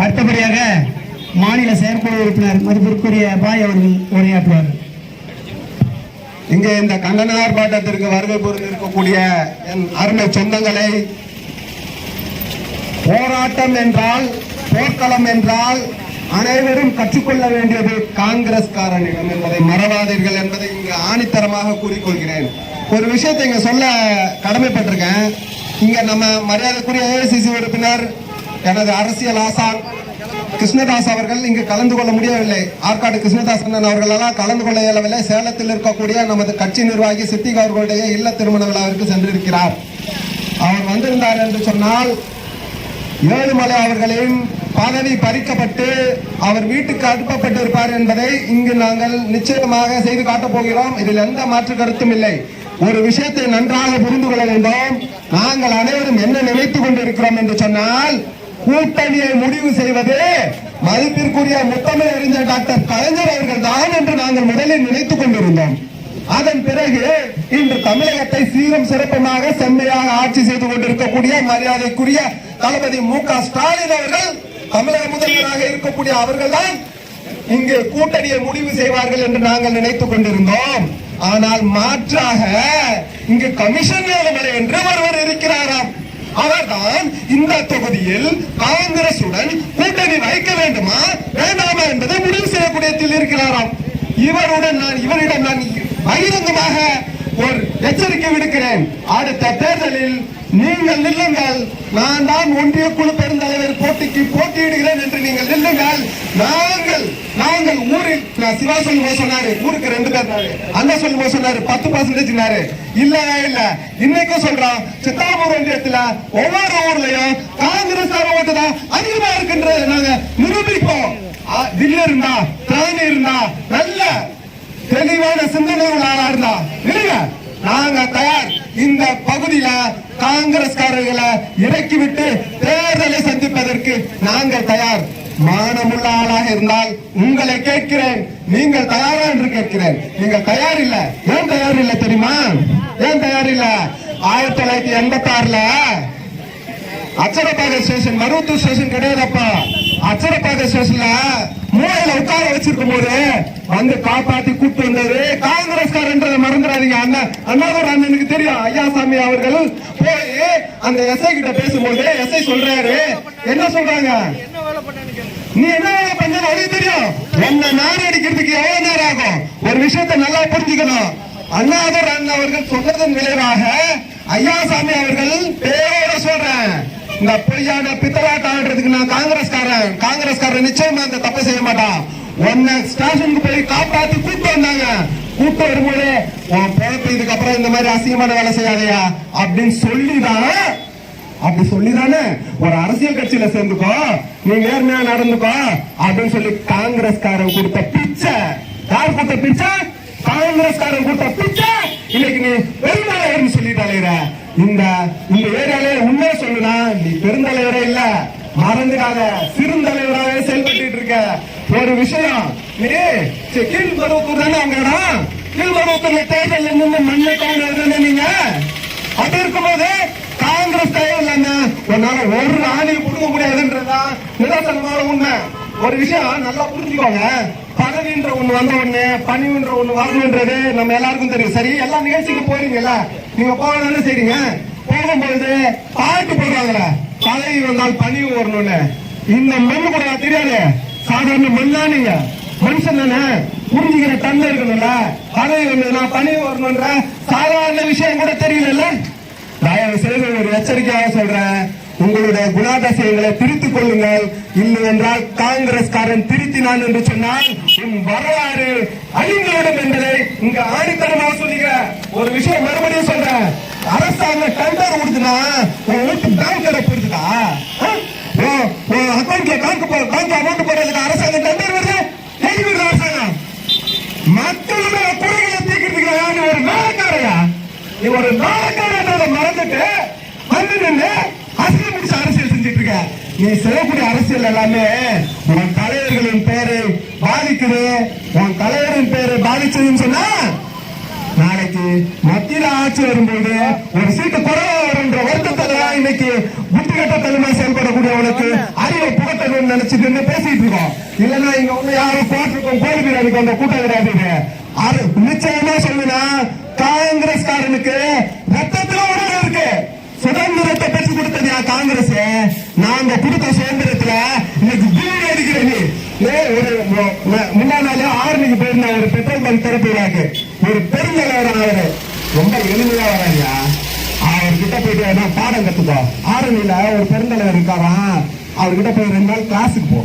அடுத்தபடியாக மாநில செயற்குழு உறுப்பினர் மதிப்பிற்குரிய பாய் அவர்கள் உரையாற்றுவார். இங்கே இந்த கண்டன ஆர்ப்பாட்டத்திற்கு வருகை புரிந்திருக்கக்கூடிய என் அருமை சொந்தங்களை போராட்டம் என்றால் போர்க்களம் என்றால் அனைவரும் கற்றுக்கொள்ள வேண்டியது காங்கிரஸ்காரனிடம் என்பதை மறவாதீர்கள் என்பதை இங்கு ஆணித்தரமாக கூறிக்கொள்கிறேன். ஒரு விஷயத்தை இங்க சொல்ல கடமைப்பட்டிருக்கேன். இங்க நம்ம மரியாதைக்குரிய ஏஐசிசி உறுப்பினர் எனது அரசியல் ஆசான் கிருஷ்ணதாஸ் அவர்கள் இங்கு கலந்து கொள்ள முடியவில்லை. ஆற்காடு கிருஷ்ணதாஸ் அண்ணன் அவர்களெல்லாம் கலந்து கொள்ள இயலவில்லை. சேலத்தில் இருக்கக்கூடிய நமது கட்சி நிர்வாகி சித்திக் அவர்களுடைய இல்ல திருமண விழாவிற்கு சென்றிருக்கிறார். அவர் வந்திருந்தார் என்று சொன்னால் ஏழுமலை அவர்களின் பதவி பறிக்கப்பட்டு அவர் வீட்டுக்கு அனுப்பப்பட்டிருப்பார் என்பதை இங்கு நாங்கள் நிச்சயமாக செய்து காட்டப் போகிறோம். இதில் எந்த மாற்று கருத்தும் இல்லை. ஒரு விஷயத்தை நன்றாக புரிந்து கொள்ள வேண்டும். நாங்கள் அனைவரும் என்ன நினைத்துக் கொண்டிருக்கிறோம் என்று சொன்னால் கூட்டணியை முடிவு செய்வது மதிப்பிற்குரிய முத்தமிழ் அறிஞர் டாக்டர் கலைஞர் அவர்கள் தான் என்று நாங்கள் முதலில் நினைத்துக் கொண்டிருந்தோம். அதன் பிறகு இன்று தமிழகத்தை சீரும் சிறப்புமாக செம்மையாக ஆட்சி செய்து கொண்டிருக்கக்கூடிய மரியாதைக்குரிய தளபதி மு க ஸ்டாலின் அவர்கள் தமிழக முதல்வராக இருக்கக்கூடிய அவர்கள்தான் இங்கு கூட்டணியை முடிவு செய்வார்கள் என்று நாங்கள் நினைத்துக் கொண்டிருந்தோம். ஆனால் மாற்றாக இங்கு கமிஷன் வேலை என்று ஒருவர் இருக்கிறாராம். அவர்தான் இந்த தொகுதியில் காங்கிரசுடன் கூட்டணி வைக்க வேண்டுமா வேண்டாமா என்பதை முடிவு செய்யக்கூடியத்தில் இருக்கிறாராம். இவருடன் நான் இவரிடம் நான் பகிரங்கமாக ஒரு எச்சரிக்கை விடுக்கிறேன். அடுத்த தேர்தலில் நீங்கள் நில்லுங்கள். நான் தான் ஒன்றிய குழு பெருந்தலைவர் போட்டிக்கு போட்டியிடுகிறேன் என்று நீங்கள் நில்லுங்கள். நாங்கள் நாங்கள் ஊரில் சிவா சொல்லுமோ சொன்னாரு ஊருக்கு ரெண்டு பேர் அந்த சொல்லுமோ சொன்னாரு பத்து பர்சன்டேஜ் இல்ல இல்ல. இன்னைக்கும் சொல்றோம் சித்தாபூர் ஒன்றியத்துல ஒவ்வொரு ஊர்லயும் காங்கிரஸ் ஓட்டு தான் அதிகமா இருக்குன்றதை நாங்க நிரூபிப்போம். தில்லி இருந்தா திராணி இருந்தா நல்ல தெளிவான சிந்தனை உள்ள ஆளா இருந்தா இல்லைங்க நாங்க தயார். இந்த பகுதியில காங்கிரஸ்காரர்களை இறக்கிவிட்டு தேர்தலை சந்திப்பதற்கு நாங்கள் தயார். மானமுள்ள ஆளாக இருந்தால் உங்களை கேட்கிறேன். நீங்கள் தயாரா என்று கேட்கிறேன். நீங்கள் தயார் இல்ல. ஏன் தயார் இல்ல தெரியுமா? ஏன் தயார் இல்ல? ஆயிரத்தி தொள்ளாயிரத்தி எண்பத்தி ஆறுல அச்சரப்பாக ஸ்டேஷன் மருவத்தூர் ஸ்டேஷன் கிடையாதப்பா. அச்சரப்பாக ஸ்டேஷன்ல மூலையில உட்கார வச்சிருக்கும் போது வந்து காப்பாத்தி கூப்பிட்டு வந்தது மறந்துடாதீங்க அண்ணன் அண்ணனுக்கு தெரியும் ஐயாசாமி அவர்கள். போய் அந்த எஸ்ஐ கிட்ட பேசும்போது எஸ்ஐ சொல்றாரு. என்ன சொல்றாங்க? நீ என்ன வேலை பண்ண உனக்கு தெரியும். என்ன நார் அடிக்கிறதுக்கு எவ்வளவு நேரம் ஆகும்? ஒரு விஷயத்த நல்லா புரிஞ்சுக்கணும். அண்ணாதர் அண்ணன் அவர்கள் சொன்னதன் விளைவாக ஐயாசாமி அவர்கள் பேரோட சொல்றேன். இந்த பொய்யான பித்தலாட்டம் ஆடுறதுக்கு நான் காங்கிரஸ்காரன். காங்கிரஸ்காரன் நிச்சயமா அந்த தப்பு செய்ய மாட்டான். உன்னை ஸ்டேஷனுக்கு போய் காப்பாத்தி கூப்பிட்டு வந்தாங்க. கூட்டம் வரும்போது உன் பிறப்பு இதுக்கப்புறம் இந்த மாதிரி அசிங்கமான வேலை செய்யாதயா அப்படின்னு சொல்லிதான்? அப்படி சொல்லிதானே? ஒரு அரசியல் கட்சியில சேர்ந்துக்கோ நீ நேர்மையா நடந்துக்கோ அப்படின்னு சொல்லி காங்கிரஸ்காரன் கொடுத்த பிச்சை. யார் கொடுத்த பிச்சை? காங்கிரஸ்காரன் கொடுத்த பிச்சை. இன்னைக்கு நீ பெருந்தலைவர்னு தலைவர. இந்த இந்த ஏரியாலே உண்மையை சொல்லுனா நீ பெருந்தலைவரே இல்ல. மறந்துடாத சிறுந்தலைவராகவே ஒரு விஷயம். நீ சரி, கீழ்மருவத்தூர் தானே அவங்க இடம் கீழ்மருவத்தூர்ல தேர்தல் நின்று மண்ணை காங்கிரஸ் தானே நீங்க? அப்படி இருக்கும்போது காங்கிரஸ் தேவையில்லைங்க உன்னால ஒரு ஆணையை கொடுக்க முடியாதுன்றதா? நிதர்சனமான உண்மை. ஒரு விஷயம் நல்லா புரிஞ்சுக்கோங்க. பதவின்ற ஒண்ணு வந்த உடனே பணிவுன்ற ஒண்ணு வரணுன்றது நம்ம எல்லாருக்கும் தெரியும். சரி எல்லா நிகழ்ச்சிக்கு போறீங்கல்ல? நீங்க போகணும்னு சரிங்க. போகும்பொழுது பாட்டு போடுறாங்கல்ல பதவி வந்தால் பணிவு வரணும்னு. இந்த மண்ணு கூட தெரியாது. சாதாரண மண்ணா நீங்க மனுஷன் தானே? புரிஞ்சுக்கிற தன்மை இருக்கணும்ல? பதவி வந்ததுன்னா பணிவு வரணும்ன்ற சாதாரண விஷயம் கூட தெரியல தயவு செய்து ஒரு எச்சரிக்கையாக சொல்றேன். உங்களுடைய குணாதிசயங்களை திருத்திக் கொள்ளுங்கள். இல்லை என்றால் காங்கிரஸ்காரன் திருத்தினான் என்று சொன்னால் உன் வரலாறு அழிந்துவிடும் என்பதை இங்க ஆணித்தரமாக சொல்லுங்க. ஒரு விஷயம் மறுபடியும் சொல்றேன். அரசாங்கம் டெண்டர் கொடுத்துனா உன் வீட்டு பேங்க் கடை போயிருக்குதா உன் அக்கௌண்ட்ல பேங்க் பேங்க் அமௌண்ட் போடுறதுக்கு அரசாங்கம் டெண்டர் வருது எங்க வருது அரசாங்கம் மக்களோட குறைகளை தீர்க்கிறதுக்கு யாரு ஒரு நாளக்காரையா நீ ஒரு நாளக்காரன்றதை மறந்துட்டு வந்து நின்று அரசியல் முடிச்சு அரசியல் செஞ்சுட்டு இருக்க. நீ செய்யக்கூடிய அரசியல் எல்லாமே உன் தலைவர்களின் பேரை பாதிக்குது. உன் தலைவரின் பேரை பாதிச்சதுன்னு சொன்னா நாளைக்கு மத்தியில ஆட்சி வரும்போது ஒரு சீட்டு குறைவா வரும்ன்ற வருத்தத்தை இன்னைக்கு புத்திகட்ட தலைமை செயல்படக்கூடியவனுக்கு அறிவை புகட்டணும்னு நினைச்சிட்டு நின்று பேசிட்டு இருக்கோம். இல்லன்னா இங்க ஒண்ணு யாரும் போட்டிருக்கோம் கோயில் பிரியாணிக்கு அந்த கூட்டம் கிடையாது நிச்சயமா சொல்லுனா காங்கிரஸ் காங்கிரஸ்காரனுக்கு ரத்தத்துல உணர்வு இருக்கு. சுதந்திரத்தை பெற்று கொடுத்தது யார்? காங்கிரஸ். நாங்க கொடுத்த சுதந்திரத்துல இன்னைக்கு பூமி அடிக்கிற நீ ஏ, ஒரு மு- மு- முந்தா நாள் ஆரணிக்கு போயிருந்த ஒரு பெட்ரோல் பங்க் திறப்பு விழாக்கு. ஒரு பெருந்தலைவர் அவரு ரொம்ப எளிமையா வராதியா அவர்கிட்ட போயிட்டு நான் பாடம் கத்துக்கோ. ஆரணியில ஒரு பெருந்தலைவர் இருக்காராம் அவர்கிட்ட போய் ரெண்டு நாள் கிளாஸுக்கு போ.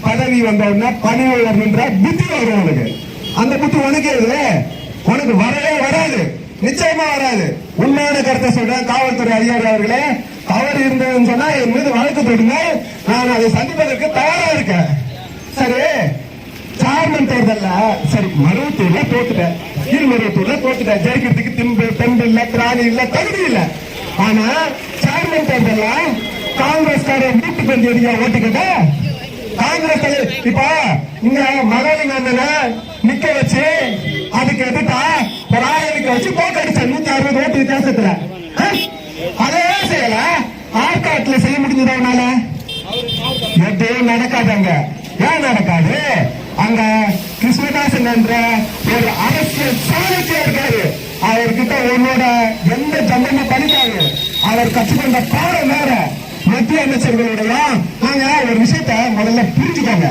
பதவி வந்த உடனே பணிவு வரணுன்ற புத்தி வரும் உனக்கு. அந்த புத்தி உனக்கு இது உனக்கு வரவே வராது. நிச்சயமா வராது. உண்மையான கருத்தை சொல்றேன். காவல்துறை அதிகாரி அவர்களே தவறு இருந்ததுன்னு சொன்னா என் மீது வழக்கு தொடுங்க நான் அதை சந்திப்பதற்கு தவறா இருக்கேன். சரி சேர்மன் தேர்தல்ல சரி மருவத்தூர்ல தோத்துட்டேன் கீழ் மருவத்தூர்ல தோத்துட்டேன் ஜெயிக்கிறதுக்கு திம்பு தெம்பு இல்ல திராணி இல்ல தகுதி இல்ல. ஆனா சேர்மன் தேர்தல்ல காங்கிரஸ்காரன் வீட்டு பந்தி அடிக்க ஓட்டுக்கிட்ட காங்கிரஸ் தலைவர் இப்ப இங்க மகாலிங்க அண்ணனை நிக்க வச்சு தோக்கடிச்ச வித்தியாசத்துல. அதே செய்யல ஆற்காட்டுல செய்ய முடிஞ்சதா உன்னால? எதுவும் நடக்காதுங்க ஏன் நடக்காது? அங்க கிருஷ்ணதாசன் என்ற ஒரு அரசியல் சாணக்கியம் இருக்காரு. அவர்கிட்ட உன்னோட எந்த ஜம்பமும் படிக்காது அவர் கற்றுக்கொண்ட பாடம் வேற. மத்திய அமைச்சர்களுடைய நாங்க ஒரு விஷயத்த முதல்ல புரிஞ்சுக்காங்க.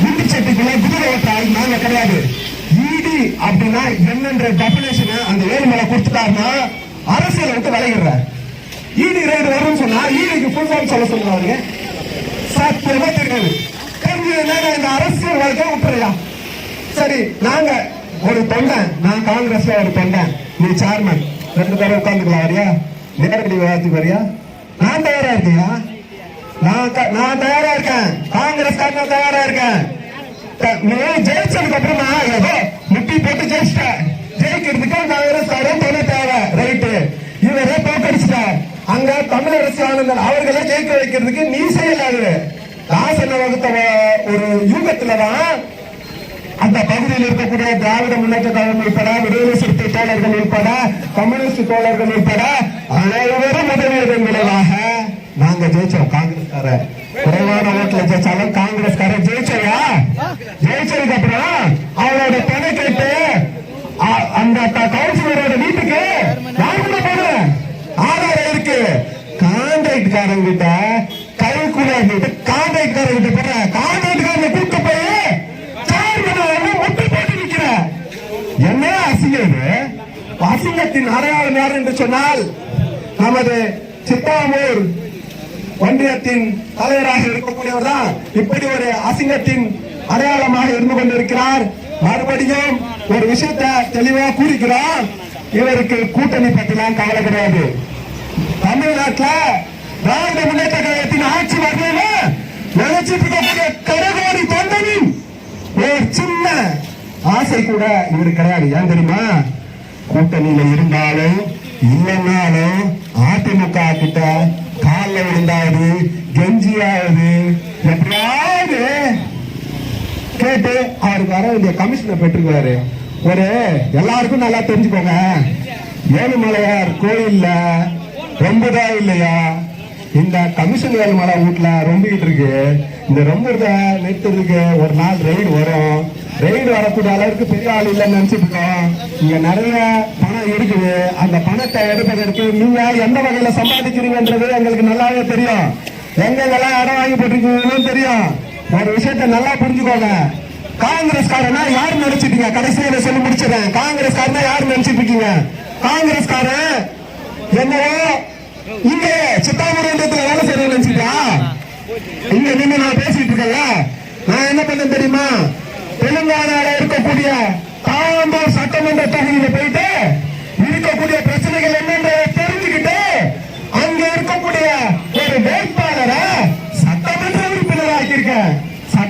குண்டு சட்டிக்குள்ள குதிரை ஓட்டால் நாங்க கிடையாது. அப்படின்னா என்னன்ற டெபினேஷனை அந்த ஏழுமலை கொடுத்துட்டாருன்னா அரசியலை விட்டு விலகிடுற ஈடி ரைடு வரும்னு சொன்னா ஈடிக்கு ஃபுல் ஃபார்ம் சொல்ல சொல்லுவாங்க அவருங்க சத்தியமா தெரியாது. தெரிஞ்சதுன்னா இந்த அரசியல் வாழ்க்கை விட்டுறையா சரி நாங்க ஒரு தொண்டன் நான் காங்கிரஸ்ல ஒரு தொண்டன் நீ சேர்மன் ரெண்டு பேரும் உட்காந்துக்கலாம் வரியா? நேரடி விவாதத்துக்கு வரியா? நான் தயாரா இருக்கியா? நான் நான் தயாரா இருக்கேன். காங்கிரஸ் நான் தயாரா இருக்கேன். நீ ஜெயிச்சதுக்கு அப்புறமா ஏதோ போட்டு ஜெயிச்சிட்டேன் ஜெயிக்கிறதுக்கு அந்த காரன் துணை தேவை ரைட்டு இவரே தோக்கடிச்சிட்டார் அங்க தமிழரசு ஆனந்தன் அவர்களை ஜெயிக்க வைக்கிறதுக்கு நீ செய்யலாது ராசன வகுத்த ஒரு யூகத்துலதான் அந்த பகுதியில் இருக்கக்கூடிய திராவிட முன்னேற்ற கழகம் உட்பட விடுதலை சிறுத்தை தோழர்கள் உட்பட கம்யூனிஸ்ட் தோழர்கள் உட்பட அனைவரும் உதவியதன் விளைவாக நாங்க ஜெயிச்சோம். காங்கிரஸ்கார குறைவான ஓட்டுல ஜெயிச்சாலும் காங்கிரஸ் ஜெயிச்சோயா ஜெயிச்சதுக்கு அப்புறம் அவரோட துணை கேட்டு அ- அந்த க- கவுன்சிலரோட வீட்டுக்கு யார் கூட போனேன் ஆதாரம் இருக்கு கான்ட்ராக்ட் காரங்க கிட்ட கை கூட கான்ட்ராக்ட் காரங்க கிட்ட போற கான்ட்ராக்ட் காரங்க கூட்டு போய் முட்டு போட்டு என்ன அசிங்கம் அசிங்கத்தின் அடையாளம் யார் என்று சொன்னால் நமது சித்தாமூர் ஒன்றியத்தின் தலைவராக இருக்கக்கூடியவர் தான். இப்படி ஒரு அசிங்கத்தின் அடையாளமாக இருந்து கொண்டிருக்கிறார். மறுபடியும் ஒரு விஷயத்தை தெளிவா கூறுகிறார் இவருக்கு கூட்டணி பற்றிலாம் கவலை கிடையாது. தமிழ்நாட்டில் திராவிட முன்னேற்ற கழகத்தின் ஆட்சி வரல நினைச்சிட்டு இருக்கக்கூடிய கரகோடி தொண்டனின் ஒரு சின்ன ஆசை கூட இவரு கிடையாது. ஏன் தெரியுமா? கூட்டணியில இருந்தாலும் இல்லைன்னாலும் அதிமுக கிட்ட காலில் விழுந்தாவது கெஞ்சியாவது எப்படியாவது கேட்டு அவருக்கு வர வேண்டிய கமிஷனை பெற்றுக்குவாரு. ஒரு எல்லாருக்கும் நல்லா தெரிஞ்சுக்கோங்க. ஏழுமலையார் கோயில்ல ரொம்பதா இல்லையா? இந்த கமிஷன் ஏழுமலை வீட்டுல ரொம்பிக்கிட்டு இருக்கு. இந்த ரொம்பத நிறுத்துறதுக்கு ஒரு நாள் ரெய்டு வரும். ரெய்டு வரக்கூடிய அளவுக்கு பெரிய ஆள் இல்லைன்னு நினைச்சிட்டு இருக்கோம் இங்க நிறைய பணம் இருக்குது. அந்த பணத்தை எடுப்பதற்கு நீங்க எந்த வகையில சம்பாதிக்கிறீங்கன்றது எங்களுக்கு நல்லாவே தெரியும். எங்கெங்கெல்லாம் இடம் வாங்கி போட்டிருக்கீங்கன்னு தெரியும். ஒரு விஷயத்த நல்லா புரிஞ்சுக்கோங்க. காங்கிரஸ்காரனா யார் நினைச்சிட்டீங்க? கடைசியில சொல்லி முடிச்சிடறேன். காங்கிரஸ்காரனா யார் நினைச்சிட்டு இருக்கீங்க காங்கிரஸ்காரன் என்னவோ இங்க சித்தாமரத்துல வேலை செய்யறேன் நினைச்சிட்டா இங்க நின்று நான் பேசிட்டு இருக்கேன்ல. நான் என்ன பண்ண தெரியுமா? தெலுங்கானால இருக்கக்கூடிய தாம்பூர் சட்டமன்ற தொகுதியில போயிட்டு இருக்கக்கூடிய பிரச்சனைகள் என்னன்றதை தெரிஞ்சுக்கிட்டு அங்க இருக்கக்கூடிய ஒரு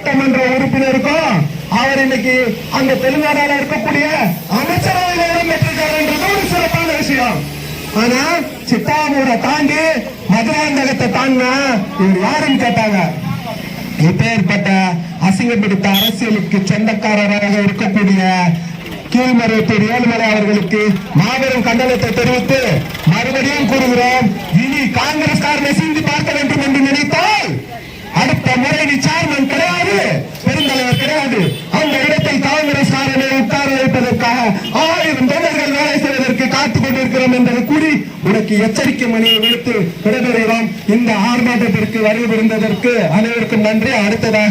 சட்டமன்ற உறுப்பினருக்கும் அவர் இன்னைக்கு அந்த தெலுங்கானால இருக்கக்கூடிய அமைச்சரவையில் இடம் பெற்றிருக்காருன்றது ஒரு சிறப்பான விஷயம். ஆனா சித்தாமூரை தாண்டி மதுராந்தகத்தை தாண்டினா இவர் யாருன்னு கேட்டாங்க. இப்பேற்பட்ட அசிங்கப்படுத்த அரசியலுக்கு சொந்தக்காரராக இருக்கக்கூடிய கீழ்மருவத்தூர் ஏழுமலை அவர்களுக்கு மாபெரும் கண்டனத்தை தெரிவித்து மறுபடியும் கூறுகிறோம் இனி காங்கிரஸ் காரனை சிந்தி பார்க்க வேண்டும் என்று நினைத்தால் அடுத்த முறை நீ சேர்மன் அந்த இடத்தில் காங்கிரஸ்காரனை உட்கார வைப்பதற்காக ஆயிரம் தொண்டர்கள் வேலை செய்வதற்கு காத்துக் கொண்டிருக்கிறோம் என்பது கூறி உனக்கு எச்சரிக்கை மணியை விடுத்து விடைபெறுகிறோம். இந்த ஆர்ப்பாட்டத்திற்கு வருகை அனைவருக்கும் நன்றி. அடுத்ததாக